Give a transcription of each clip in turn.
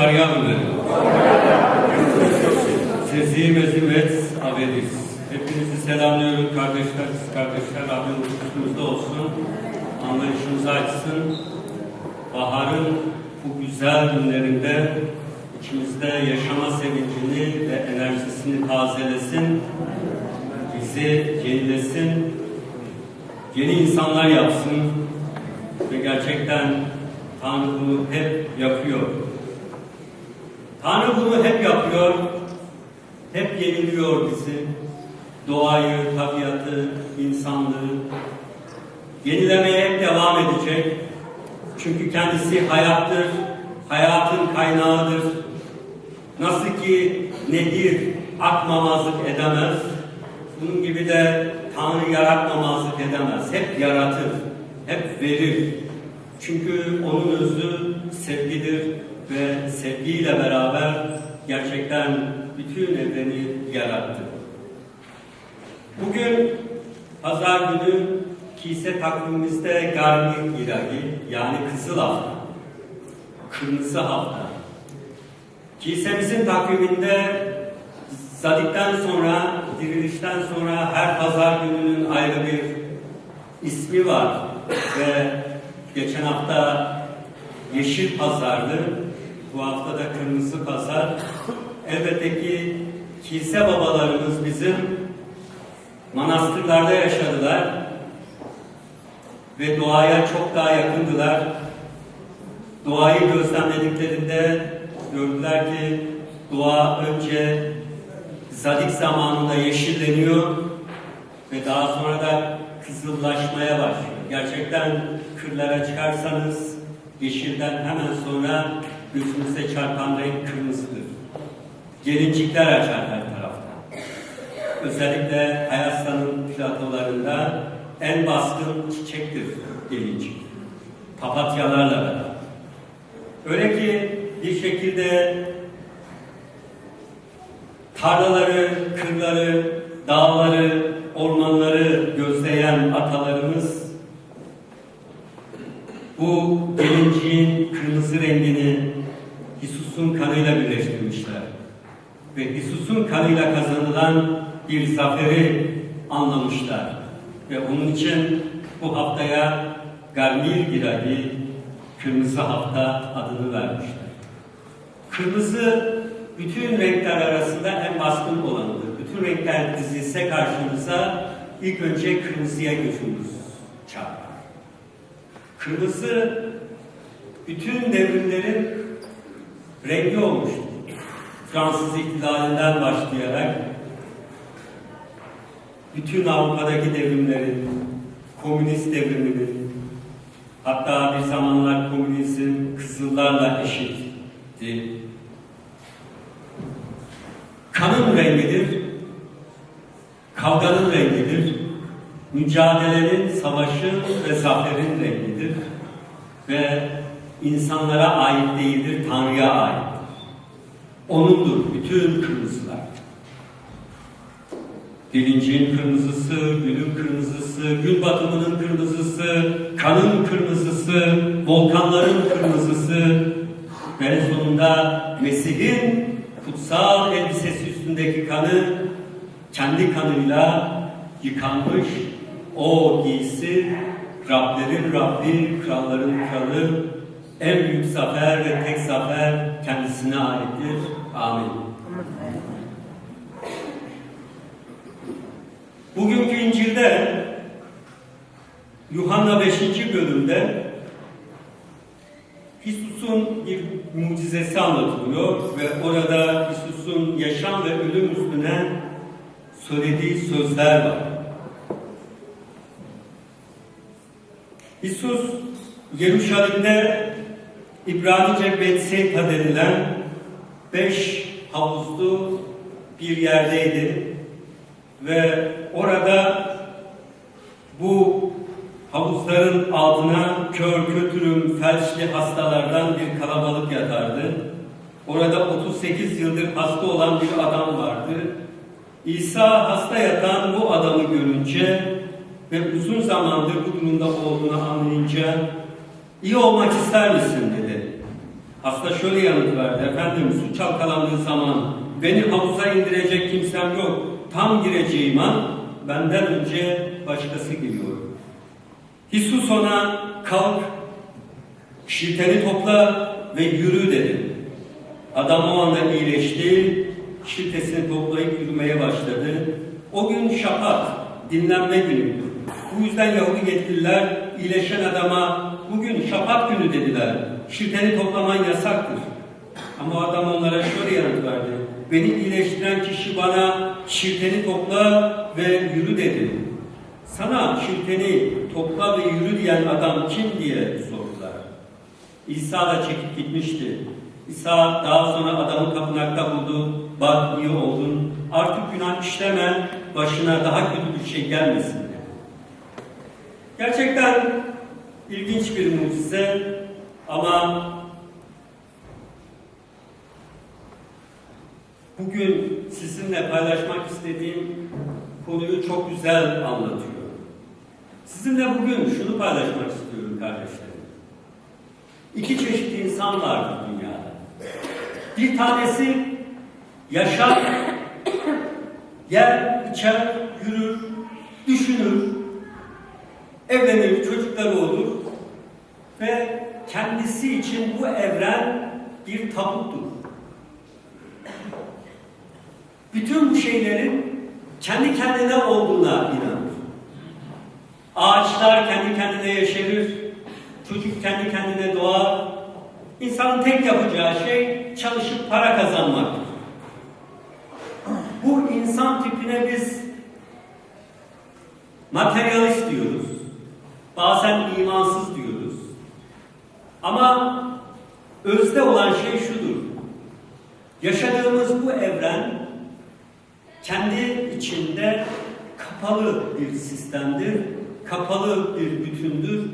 Sarıyanlı. Sezi mezimet abediz. Hepinizi selamlıyorum kardeşler, kız kardeşler. Rabbim üstümüzde olsun. Anlayışımızı açsın. Baharın bu güzel günlerinde içimizde yaşama sevincini ve enerjisini tazelesin. Bizi yenilesin. Yeni insanlar yapsın. Ve gerçekten Tanrı bunu hep yapıyor. Tanrı bunu hep yapıyor. Hep yeniliyor bizi. Doğayı, tabiatı, insanlığı. Yenilemeye hep devam edecek. Çünkü kendisi hayattır. Hayatın kaynağıdır. Nasıl ki nehir akmamazlık edemez. Bunun gibi de Tanrı yaratmamazlık edemez. Hep yaratır. Hep verir. Çünkü onun özü sevgidir ve sevgiyle beraber gerçekten bütün evreni yarattı. Bugün pazar günü kilise takvimimizde Garni İlahi yani Kızıl Hafta, Kırmızı Hafta. Kilisemizin takviminde Zadik'ten sonra, dirilişten sonra her pazar gününün ayrı bir ismi var ve geçen hafta Yeşil Pazar'dı, bu hafta da Kırmızı Pazar. Elbette ki kilise babalarımız bizim manastırlarda yaşadılar ve doğaya çok daha yakındılar. Doğayı gözlemlediklerinde gördüler ki doğa önce zadik zamanında yeşilleniyor ve daha sonra da kızıllaşmaya başlıyor. Gerçekten kırlara çıkarsanız yeşilden hemen sonra gözünüze çarpan renk kırmızıdır. Gelincikler açar her tarafta. Özellikle Hayasta'nın platolarında en baskın çiçektir gelincik. Papatyalarla beraber. Öyle ki bir şekilde tarlaları, kırları, dağları, ormanları gözleyen atalarımız bu gelinciğin kırmızı rengini Hisus'un kanıyla birleştirmişler. Ve Hisus'un kanıyla kazanılan bir zaferi anlamışlar. Ve onun için bu haftaya Garmir Girahi Kırmızı Hafta adını vermişler. Kırmızı bütün renkler arasında en baskın olanıdır. Bütün renkler dizilse karşımıza ilk önce kırmızıya gözümüz çarpar. Kırmızı bütün devrimlerin rengi olmuştur. Fransız ihtilalinden başlayarak bütün Avrupa'daki devrimlerin, komünist devriminin, hatta bir zamanlar komünizm kızıllarla eşitti. Kanın rengidir, kavganın rengidir, mücadelenin, savaşın ve zaferin rengidir ve insanlara ait değildir, Tanrı'ya aittir. Onundur bütün kırmızılar. Gelincin kırmızısı, gülün kırmızısı, gün batımının kırmızısı, kanın kırmızısı, volkanların kırmızısı ve sonunda Mesih'in kutsal elbisesi üstündeki kanı kendi kanıyla yıkanmış o giysi Rablerin Rabbi, kralların kralı, en büyük zafer ve tek zafer kendisine aittir. Amin. Bugünkü İncil'de Yuhanna 5. bölümde Hisus'un bir mucizesi anlatılıyor ve orada Hisus'un yaşam ve ölüm üstüne söylediği sözler var. Hisus Yeruşalim'de İbranice Betseyta denilen beş havuzlu bir yerdeydi ve orada bu havuzların altına kör, kötürüm, felçli hastalardan bir kalabalık yatardı. Orada 38 yıldır hasta olan bir adam vardı. İsa hasta yatan bu adamı görünce ve uzun zamandır bu durumda olduğunu anlayınca iyi olmak ister misin dedi. Hasta şöyle yanıt verdi. Efendim su çalkalandığı zaman beni havuza indirecek kimsem yok. Tam gireceğim an benden önce başkası geliyor. Hisus ona kalk, şirteni topla ve yürü dedi. Adam o anda iyileşti, şirtesini toplayıp yürümeye başladı. O gün şapat, dinlenme günüydü. Bu yüzden Yahudi yetkililer iyileşen adama bugün şapat günü dediler. Şirteni toplaman yasaktır. Ama adam onlara şöyle yanıt verdi. Beni iyileştiren kişi bana şirteni topla ve yürü dedi. Sana şirteni topla ve yürü diyen adam kim diye sordular. İsa da çekip gitmişti. İsa daha sonra adamı tapınakta buldu. Bak iyi oldun. Artık günah işleme. Başına daha kötü bir şey gelmesin. Gerçekten ilginç bir mucize ama bugün sizinle paylaşmak istediğim konuyu çok güzel anlatıyor. Sizinle bugün şunu paylaşmak istiyorum kardeşlerim. İki çeşit insan var bu dünyada. Bir tanesi yaşar, yer, içer, yürür, düşünür, evlenir, çocukları olur ve kendisi için bu evren bir tabuttur. Bütün bu şeylerin kendi kendine olduğuna inanır. Ağaçlar kendi kendine yeşerir, çocuk kendi kendine doğar. İnsanın tek yapacağı şey çalışıp para kazanmaktır. Bu insan tipine biz materyalist diyoruz. Bazen imansız diyoruz. Ama özde olan şey şudur. Yaşadığımız bu evren kendi içinde kapalı bir sistemdir, kapalı bir bütündür.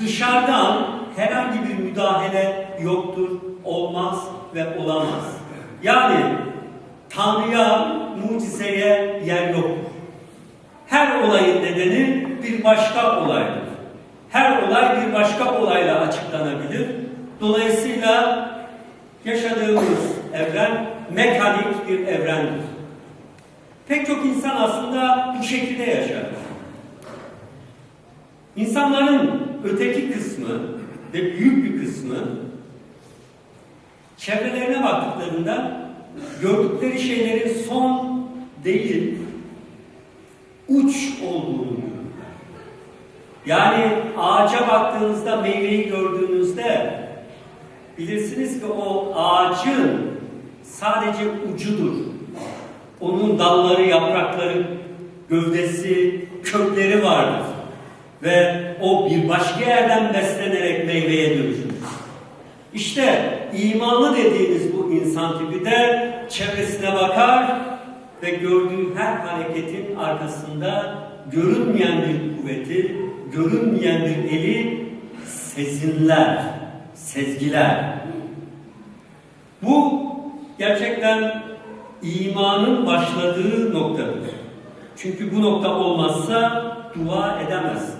Dışarıdan herhangi bir müdahale yoktur, olmaz ve olamaz. Yani Tanrı'ya, mucizeye yer yoktur. Her olayın nedeni bir başka olaydır. Her olay bir başka olayla açıklanabilir. Dolayısıyla yaşadığımız evren mekanik bir evrendir. Pek çok insan aslında bu şekilde yaşar. İnsanların öteki kısmı ve büyük bir kısmı çevrelerine baktıklarında gördükleri şeylerin son değil, uç olduğunu. Yani ağaca baktığınızda, meyveyi gördüğünüzde bilirsiniz ki o ağacın sadece ucudur. Onun dalları, yaprakları, gövdesi, kökleri vardır. Ve o bir başka yerden beslenerek meyveye dönüşür. İşte imanlı dediğimiz bu insan tipi de çevresine bakar ve gördüğü her hareketin arkasında görünmeyen bir kuvveti, görünmeyen bir eli sezinler, sezgiler. Bu gerçekten imanın başladığı noktadır. Çünkü bu nokta olmazsa dua edemezsiniz.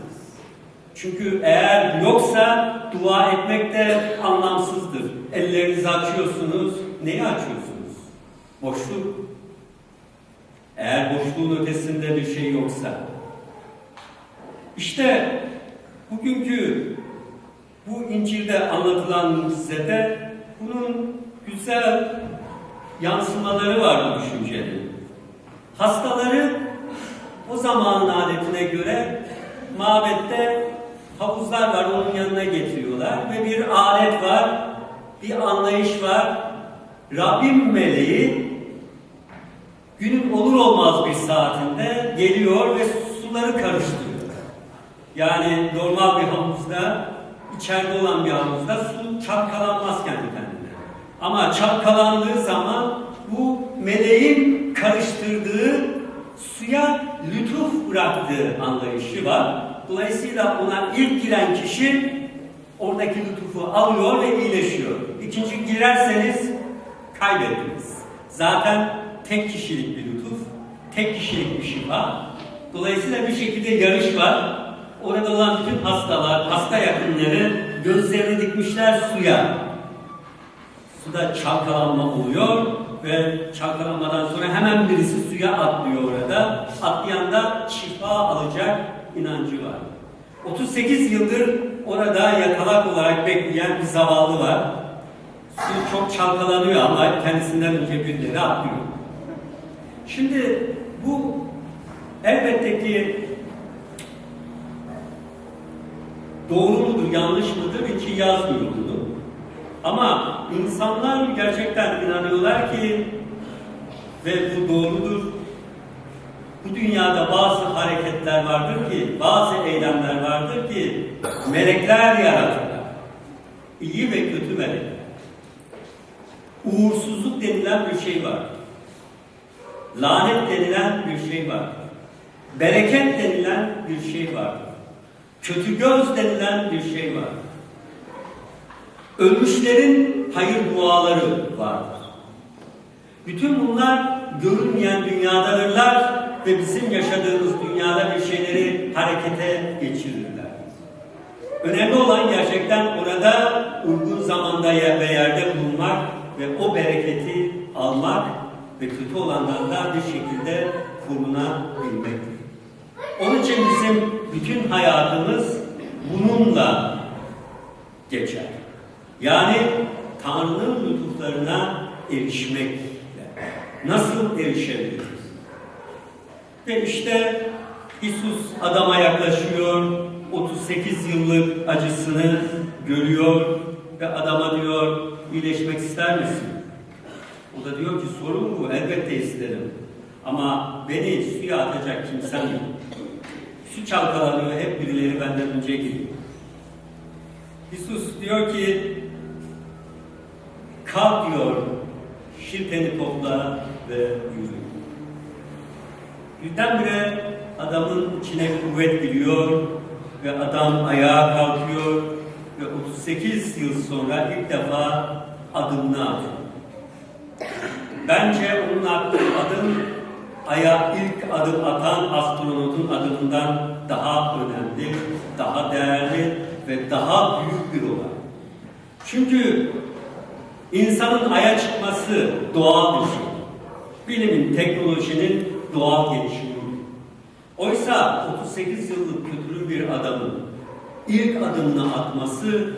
Çünkü eğer yoksa dua etmek de anlamsızdır. Ellerinizi açıyorsunuz, neyi açıyorsunuz? Boşluk. Eğer boşluğun ötesinde bir şey yoksa. İşte bugünkü bu İncil'de anlatılan mucizede bunun güzel yansımaları var bu düşüncenin. Hastaları o zamanın adetine göre mabette havuzlar var, onun yanına getiriyorlar ve bir alet var, bir anlayış var. Rabbim meleği günün olur olmaz bir saatinde geliyor ve suları karıştırıyor. Yani normal bir havuzda, içeride olan bir havuzda su çalkalanmaz kendi kendine. Ama çalkalandığı zaman bu meleğin karıştırdığı suya lütuf bıraktığı anlayışı var. Dolayısıyla ona ilk giren kişi oradaki lütufu alıyor ve iyileşiyor. İkinci girerseniz kaybettiniz. Zaten tek kişilik bir lütuf, tek kişilik bir şifa. Dolayısıyla bir şekilde yarış var. Orada olan bütün hastalar, hasta yakınları gözlerini dikmişler suya. Suda çalkalanma oluyor ve çalkalanmadan sonra hemen birisi suya atlıyor orada. Atlayan da şifa alacak inancı var. 38 yıldır orada yatalak olarak bekleyen bir zavallı var. Su çok çalkalanıyor ama kendisinden önce birileri atlıyor. Şimdi bu elbette ki doğru mudur, yanlış mıdır ki yazmıyor bunu. Ama insanlar gerçekten inanıyorlar ki ve bu doğrudur. Bu dünyada bazı hareketler vardır ki, bazı eylemler vardır ki melekler yaratırlar. İyi ve kötü melekler. Uğursuzluk denilen bir şey var. Lanet denilen bir şey var. Bereket denilen bir şey var. Kötü göz denilen bir şey var. Ölmüşlerin hayır duaları vardır. Bütün bunlar görünmeyen dünyadadırlar ve bizim yaşadığımız dünyada bir şeyleri harekete geçirirler. Önemli olan gerçekten orada uygun zamanda yer ve yerde bulunmak ve o bereketi almak ve kötü olanlardan bir şekilde korunabilmektir. Onun için bizim bütün hayatımız bununla geçer. Yani Tanrı'nın lütuflarına erişmekle. Nasıl erişebiliriz? Ve işte İsus adama yaklaşıyor, 38 yıllık acısını görüyor ve adama diyor, iyileşmek ister misin? O da diyor ki sorun bu, elbette isterim. Ama beni suya atacak kimsem yok. Su çalkalanıyor, hep birileri benden önce gidiyor. İsus diyor ki, kalk diyor, şirkeni topla ve yürü. Birdenbire adamın içine kuvvet giriyor ve adam ayağa kalkıyor ve 38 yıl sonra ilk defa adımını atıyor. Bence onun attığı adım aya ilk adım atan astronotun adımından daha önemli, daha değerli ve daha büyük bir olay. Çünkü insanın aya çıkması doğal bir şey. Bilimin, teknolojinin doğal gelişimi. Oysa 38 yıllık kötülü bir adamın ilk adımını atması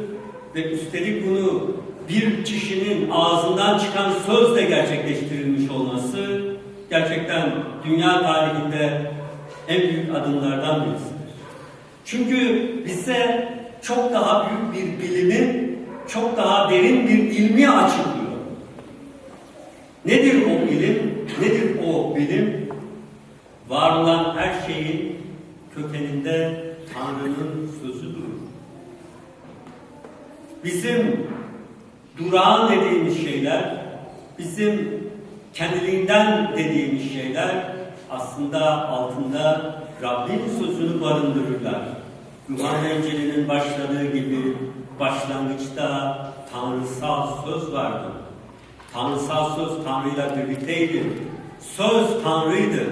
ve üstelik bunu bir kişinin ağzından çıkan sözle gerçekleştirilmiş olması gerçekten dünya tarihinde en büyük adımlardan birisidir. Çünkü bize çok daha büyük bir bilimin, çok daha derin bir ilmi açıklıyor. Nedir o ilim? Nedir o bilim? Var olan her şeyin kökeninde Tanrı'nın sözü durur. Bizim durağan dediğimiz şeyler, bizim kendiliğinden dediğimiz şeyler aslında altında Rabbin sözünü barındırırlar. Yuhanna İncil'inin başladığı gibi başlangıçta tanrısal söz vardı. Tanrısal söz Tanrı'yla birlikteydi. Söz Tanrı'ydı.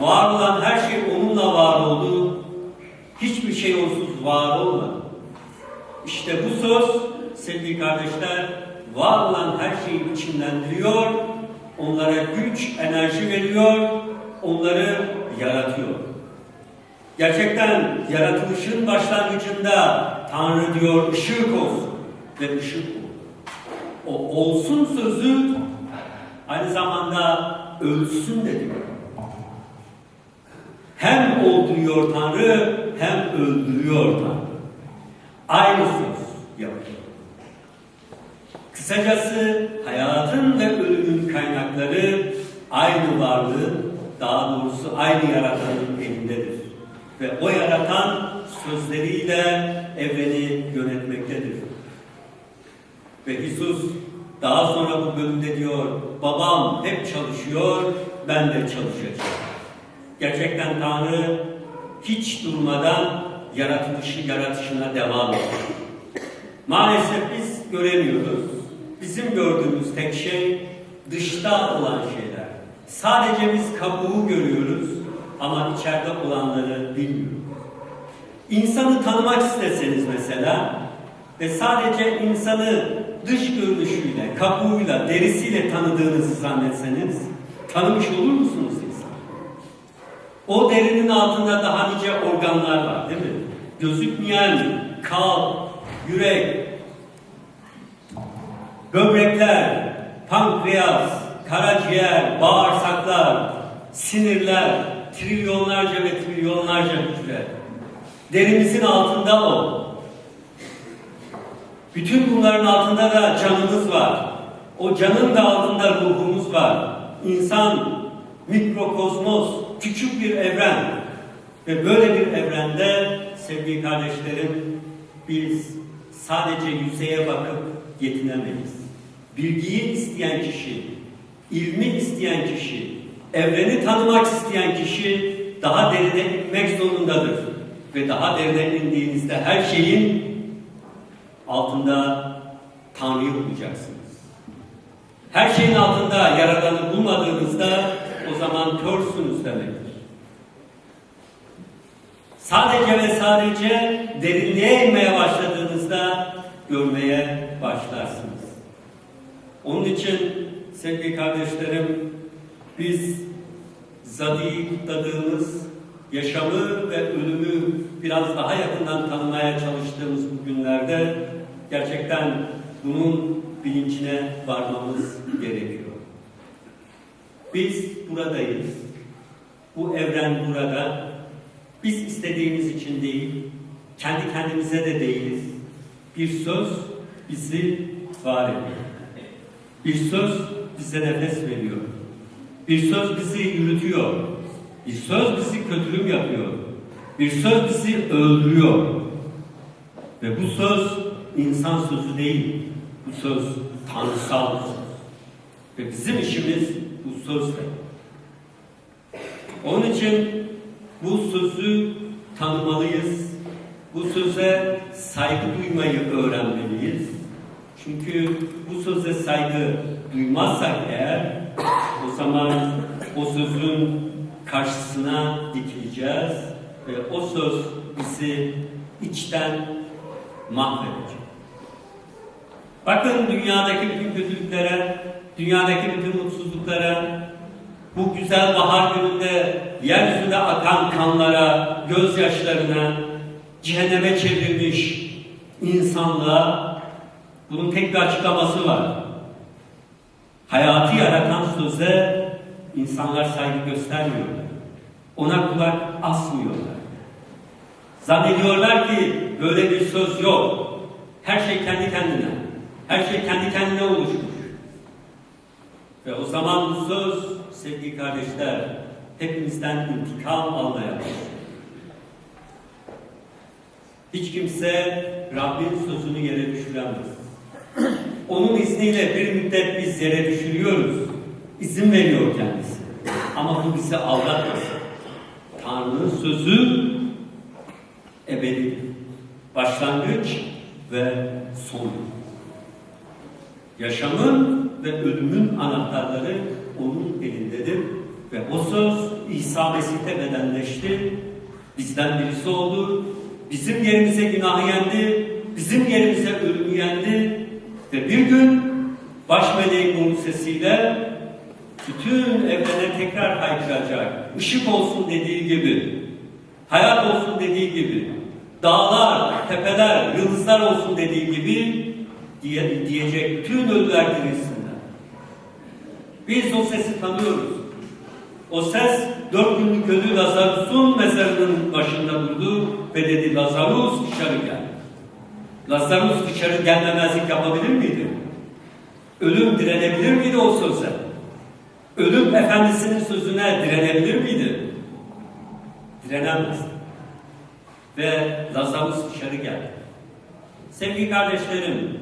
Var olan her şey onunla var oldu. Hiçbir şey onsuz var olmadı. İşte bu söz sevgili kardeşler var olan her şeyi içinlendiriyor, onlara güç, enerji veriyor, onları yaratıyor. Gerçekten yaratılışın başlangıcında Tanrı diyor ışık olsun ve ışık oldu. O olsun sözü aynı zamanda ölsün de diyor. Hem olduruyor Tanrı hem öldürüyor Tanrı. Aynı söz yapıyor. Kısacası hayatın ve ölümün kaynakları aynı varlığın, daha doğrusu aynı yaratanın elindedir. Ve o yaratan sözleriyle evreni yönetmektedir. Ve İsus daha sonra bu bölümde diyor, babam hep çalışıyor, ben de çalışacağım. Gerçekten Tanrı hiç durmadan yaratılışı yaratışına devam ediyor. Maalesef biz göremiyoruz. Bizim gördüğümüz tek şey dışta olan şeyler. Sadece biz kabuğu görüyoruz ama içeride olanları bilmiyoruz. İnsanı tanımak isteseniz mesela ve sadece insanı dış görünüşüyle, kabuğuyla, derisiyle tanıdığınızı zannetseniz tanımış olur musunuz insan? O derinin altında daha nice organlar var değil mi? Gözükmeyen kalp, yürek, böbrekler, pankreas, karaciğer, bağırsaklar, sinirler, trilyonlarca ve trilyonlarca hücre. Derimizin altında o. Bütün bunların altında da canımız var. O canın da altında ruhumuz var. İnsan, mikrokozmos, küçük bir evren. Ve böyle bir evrende sevgili kardeşlerim biz sadece yüzeye bakıp yetinemeyiz. Bilgiyi isteyen kişi, ilmi isteyen kişi, evreni tanımak isteyen kişi daha derine inmek zorundadır. Ve daha derine indiğinizde her şeyin altında Tanrı'yı bulacaksınız. Her şeyin altında Yaradan'ı bulmadığınızda o zaman körsünüz demektir. Sadece ve sadece derinliğe inmeye başladığınızda görmeye başlarsınız. Onun için sevgili kardeşlerim biz Zadi'yi kutladığımız yaşamı ve ölümü biraz daha yakından tanımaya çalıştığımız bu günlerde gerçekten bunun bilincine varmamız gerekiyor. Biz buradayız. Bu evren burada. Biz istediğimiz için değil, kendi kendimize de değiliz. Bir söz bizi var ediyor. Bir söz bize nefes veriyor. Bir söz bizi yürütüyor. Bir söz bizi kötülüm yapıyor. Bir söz bizi öldürüyor. Ve bu söz insan sözü değil. Bu söz tanrısal söz. Ve bizim işimiz bu sözle. Onun için bu sözü tanımalıyız. Bu söze saygı duymayı öğrenmeliyiz. Çünkü bu söze saygı duymazsak eğer o zaman o sözün karşısına dikileceğiz ve o söz bizi içten mahvedecek. Bakın dünyadaki bütün kötülüklere, dünyadaki bütün mutsuzluklara, bu güzel bahar gününde yeryüzünde akan kanlara, gözyaşlarına, cehenneme çevrilmiş insanlığa bunun tek bir açıklaması var. Hayatı yaratan söze insanlar saygı göstermiyorlar. Ona kulak asmıyorlar. Zannediyorlar ki böyle bir söz yok. Her şey kendi kendine. Her şey kendi kendine oluşmuş. Ve o zaman bu söz sevgili kardeşler hepimizden intikam almaya. Hiç kimse Rabbin sözünü yere düşüremez. Onun izniyle bir müddet biz yere düşürüyoruz. İzin veriyor kendisi. Ama bu bizi aldatmasın. Tanrı'nın sözü ebedi. Başlangıç ve son. Yaşamın ve ölümün anahtarları onun elindedir. Ve o söz İsa Mesih'te bedenleşti. Bizden birisi oldu. Bizim yerimize günahı yendi. Bizim yerimize ölümü yendi. Ve bir gün baş meleğin sesiyle bütün evrene tekrar haykıracak. Işık olsun dediği gibi, hayat olsun dediği gibi, dağlar, tepeler, yıldızlar olsun dediği gibi diye, diyecek bütün ölüler dirilsinler. Biz o sesi tanıyoruz. O ses dört günlük ölü Lazarus'un mezarının başında durdu ve dedi Lazarus dışarı gel. Lazarus dışarı gelmemezlik yapabilir miydi? Ölüm direnebilir miydi o söze? Ölüm efendisinin sözüne direnebilir miydi? Direnemez. Ve Lazarus dışarı geldi. Sevgili kardeşlerim,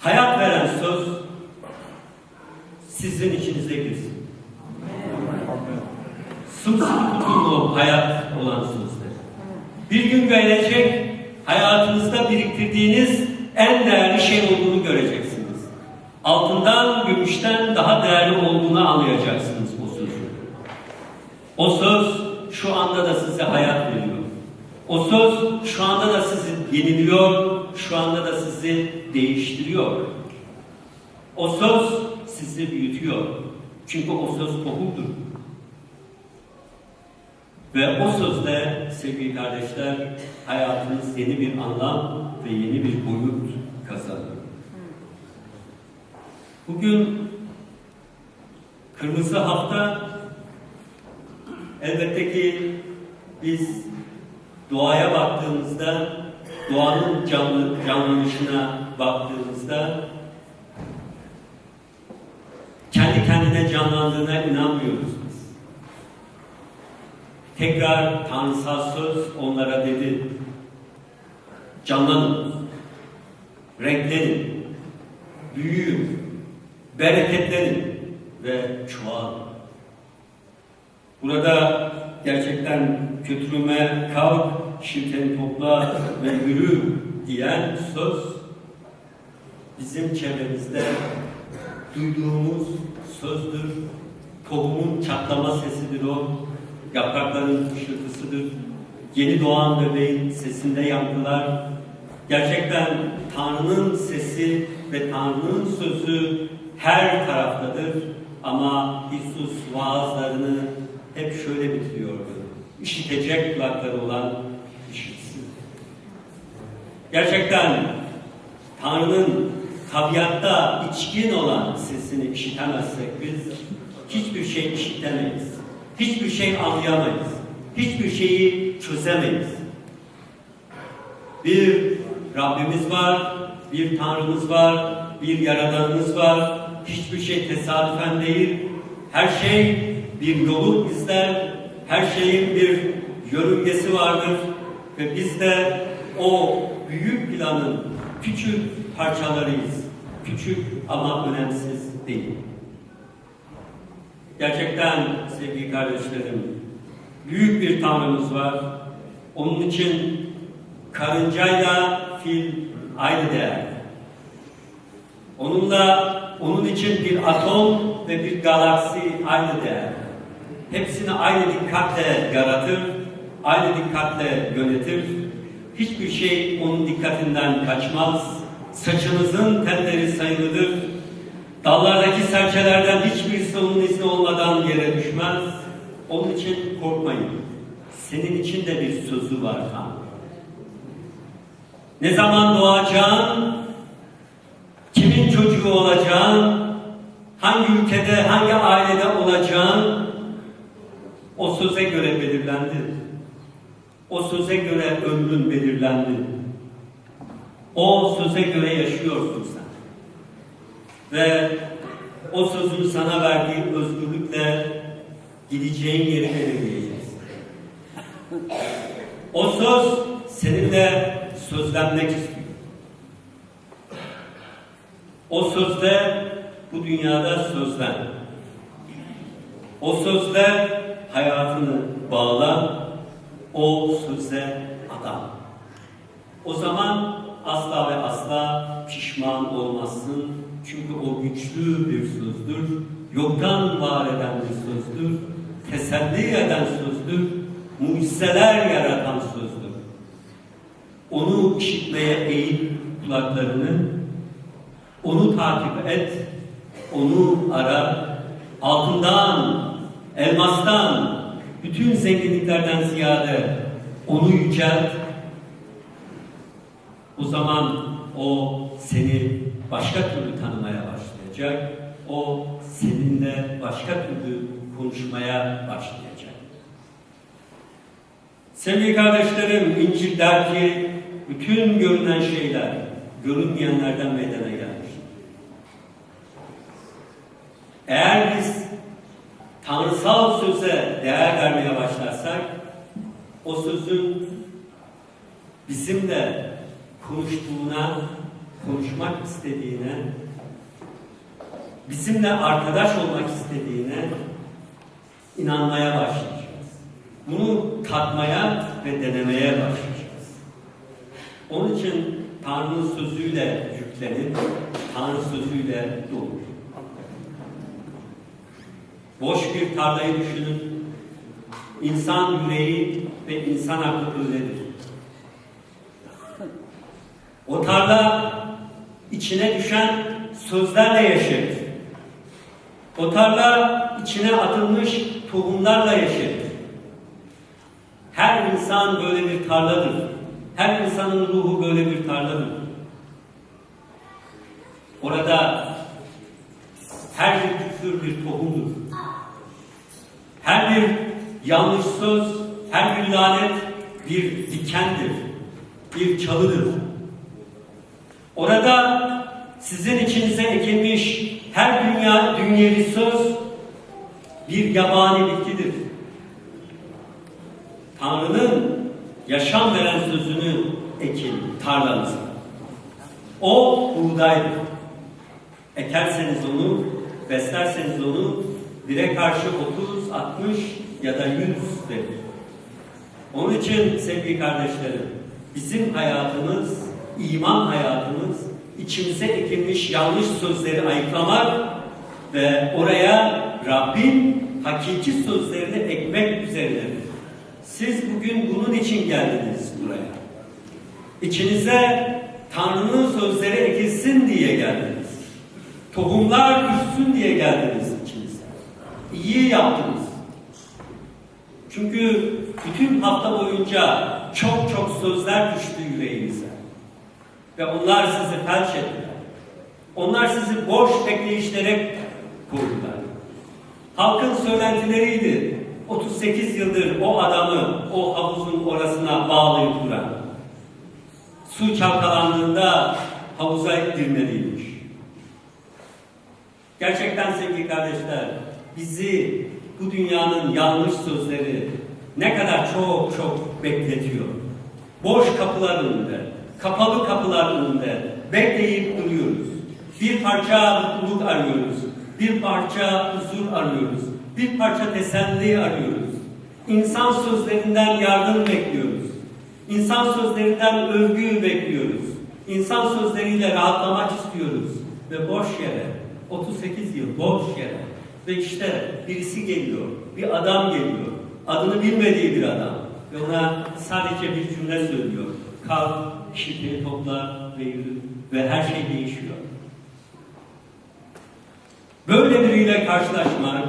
hayat veren söz sizin içinize girsin. Sımsıkı tutun o hayat olan sözler. Bir gün gelecek hayatınızda biriktirdiğiniz en değerli şey olduğunu göreceksiniz. Altından, gümüşten daha değerli olduğunu anlayacaksınız o sözü. O söz şu anda da size hayat veriyor. O söz şu anda da sizi yeniliyor, şu anda da sizi değiştiriyor. O söz sizi büyütüyor. Çünkü o söz tohumdur. Ve o sözle sevgili kardeşler hayatınız yeni bir anlam ve yeni bir boyut kazanıyor. Bugün Kırmızı Hafta elbette ki biz doğaya baktığımızda, doğanın canlı, canlanışına baktığımızda kendi kendine canlandığına inanmıyoruz. Tekrar tanrısal söz onlara dedi, canlanın, renklenin, büyüyün, bereketlenin ve çoğalın. Burada gerçekten kötülüğüme kalk, şirkeni topla ve yürü diyen söz bizim çevremizde duyduğumuz sözdür. Tohumun çatlama sesidir o. Yaprakların hışırtısıdır. Yeni doğan bebeğin sesinde yankılar. Gerçekten Tanrı'nın sesi ve Tanrı'nın sözü her taraftadır. Ama İsus vaazlarını hep şöyle bitiriyordu. İşitecek kulakları olan işitsin. Gerçekten Tanrı'nın tabiatta içkin olan sesini işitemezsek biz hiçbir şey işitemeyiz. Hiçbir şey anlayamayız. Hiçbir şeyi çözemeyiz. Bir Rabbimiz var, bir Tanrımız var, bir Yaradanımız var. Hiçbir şey tesadüfen değil. Her şey bir yolu izler. Her şeyin bir yörüngesi vardır. Ve biz de o büyük planın küçük parçalarıyız. Küçük ama önemsiz değil. Gerçekten sevgili kardeşlerim, büyük bir Tanrımız var. Onun için karıncayla fil aynı değer. Onunla, onun için bir atom ve bir galaksi aynı değer. Hepsini aynı dikkatle yaratır, aynı dikkatle yönetir. Hiçbir şey onun dikkatinden kaçmaz. Saçınızın telleri sayılıdır. Dallardaki serçelerden hiçbirisi onun izni olmadan yere düşmez. Onun için korkmayın. Senin için de bir sözü var Tanrı. Ne zaman doğacağın, kimin çocuğu olacağın, hangi ülkede, hangi ailede olacağın o söze göre belirlendi. O söze göre ömrün belirlendi. O söze göre yaşıyorsun. Ve o sözün sana verdiği özgürlükle gideceğin yeri belirleyeceksin. O söz seninle sözlenmek istiyor. O sözde bu dünyada sözlen. O sözle hayatını bağla. O söze adam. O zaman asla ve asla pişman olmazsın. Çünkü o güçlü bir sözdür. Yoktan var eden bir sözdür. Teselli eden sözdür. Mucizeler yaratan sözdür. Onu işitmeye eğil kulaklarını. Onu takip et. Onu ara. Altından, elmastan, bütün zenginliklerden ziyade onu yücelt. O zaman o seni başka türlü tanımaya başlayacak. O seninle başka türlü konuşmaya başlayacak. Sevgili kardeşlerim, İncil der ki bütün görünen şeyler görünmeyenlerden meydana gelmiş. Eğer biz tanrısal söze değer vermeye başlarsak o sözün bizimle konuştuğuna, konuşmak istediğine, bizimle arkadaş olmak istediğine inanmaya başlayacağız. Bunu tatmaya ve denemeye başlayacağız. Onun için Tanrı'nın sözüyle yüklenip, Tanrı sözüyle dolur. Boş bir tarlayı düşünün. İnsan yüreği ve insan aklı öyledir. O tarla içine düşen sözlerle yaşarır. O tarla içine atılmış tohumlarla yaşarır. Her insan böyle bir tarladır. Her insanın ruhu böyle bir tarladır. Orada her bir küfür bir tohumdur. Her bir yanlış söz, her bir lanet bir dikendir, bir çalıdır. Orada sizin içinize ekilmiş her dünya dünyevi söz bir yabani bitkidir. Tanrı'nın yaşam veren sözünü ekin tarlanıza. O buğdaydır. Ekerseniz onu, beslerseniz onu bire karşı 30, 60 ya da 100 verir. Onun için sevgili kardeşlerim, bizim hayatımız, iman hayatımız, içimize ekilmiş yanlış sözleri ayıklamak ve oraya Rabbin hakiki sözlerini ekmek üzerinedir. Siz bugün bunun için geldiniz buraya. İçinize Tanrı'nın sözleri ekilsin diye geldiniz. Tohumlar düşsün diye geldiniz içinize. İyi yaptınız. Çünkü bütün hafta boyunca çok çok sözler düştü yüreğinize. Ve onlar sizi felç ettiler. Onlar sizi boş bekleyişlere koydular. Halkın söylentileriydi. 38 yıldır o adamı o havuzun orasına bağlayıp duran. Su çalkalandığında havuza ittirmeliymiş. Gerçekten sevgili kardeşler, bizi bu dünyanın yanlış sözleri ne kadar çok çok bekletiyor. Boş kapılar önünde, kapalı kapılar önünde bekleyip duruyoruz. Bir parça mutluluk arıyoruz, bir parça huzur arıyoruz, bir parça teselli arıyoruz. İnsan sözlerinden yardım bekliyoruz. İnsan sözlerinden övgü bekliyoruz. İnsan sözleriyle rahatlamak istiyoruz. Ve boş yere, 38 yıl boş yere. Ve işte birisi geliyor, bir adam geliyor. Adını bilmediği bir adam. Ve ona sadece bir cümle söylüyor. Kalk, işitleri topla ve yürü. Ve her şey değişiyor. Böyle biriyle karşılaşmak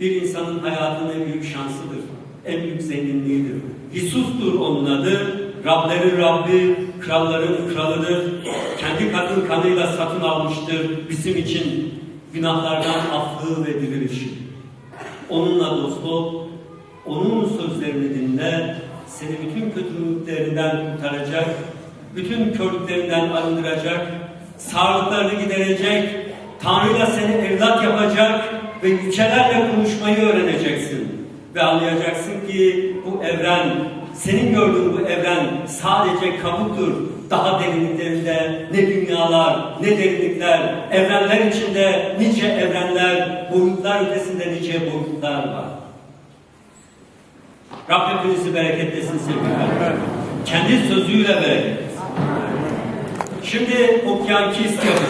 bir insanın hayatının en büyük şansıdır. En büyük zenginliğidir. Hisus'tur onun adı. Rablerin Rabbi, kralların kralıdır. Kendi kadın kanıyla satın almıştır bizim için günahlardan affı ve dirilişi. Onunla dost ol, onun sözlerini dinle, seni bütün kötülüklerinden kurtaracak, bütün körlüklerinden arındıracak, sağlıklarını giderecek, Tanrı'yla seni evlat yapacak ve yücelerle konuşmayı öğreneceksin. Ve anlayacaksın ki bu evren, senin gördüğün bu evren sadece kabuktur. Daha derinliklerinde ne dünyalar, ne derinlikler, evrenler içinde nice evrenler, boyutlar ötesinde nice boyutlar var. Rabbim hepinizi bereketlesin sevgiler. Kendi sözüyle bereketlesin. Şimdi okyan kist yapacağız.